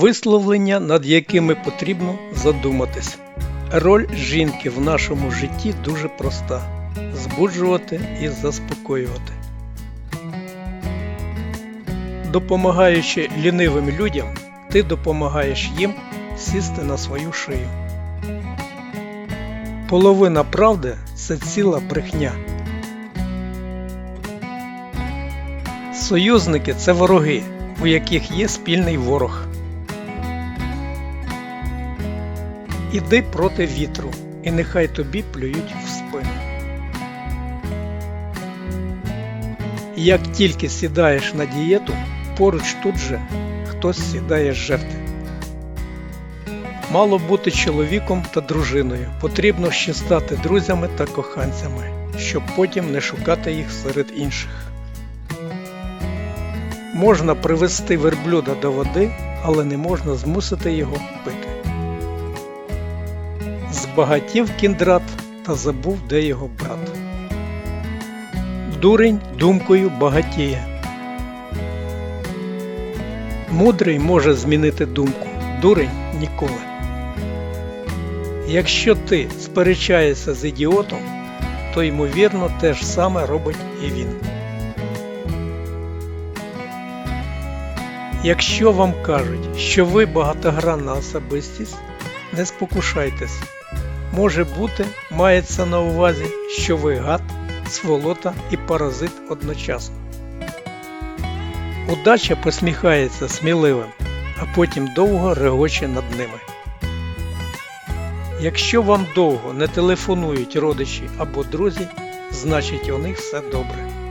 Висловлення, над якими потрібно задуматись. Роль жінки в нашому житті дуже проста: збуджувати і заспокоювати. Допомагаючи лінивим людям, ти допомагаєш їм сісти на свою шию. Половина правди це ціла брехня. Союзники це вороги, у яких є спільний ворог. Іди проти вітру, і нехай тобі плюють в спину. Як тільки сідаєш на дієту, поруч тут же хтось сідає з жерти. Мало бути чоловіком та дружиною, потрібно ще стати друзями та коханцями, щоб потім не шукати їх серед інших. Можна привести верблюда до води, але не можна змусити його пити. Збагатів кіндрат та забув, де його брат. Дурень думкою багатіє. Мудрий може змінити думку, дурень ніколи. Якщо ти сперечаєшся з ідіотом, то ймовірно те ж саме робить і він. Якщо вам кажуть, що ви багатогранна особистість, не спокушайтесь. Може бути, мається на увазі, що ви гад, сволота і паразит одночасно. Удача посміхається сміливим, а потім довго регоче над ними. Якщо вам довго не телефонують родичі або друзі, значить у них все добре.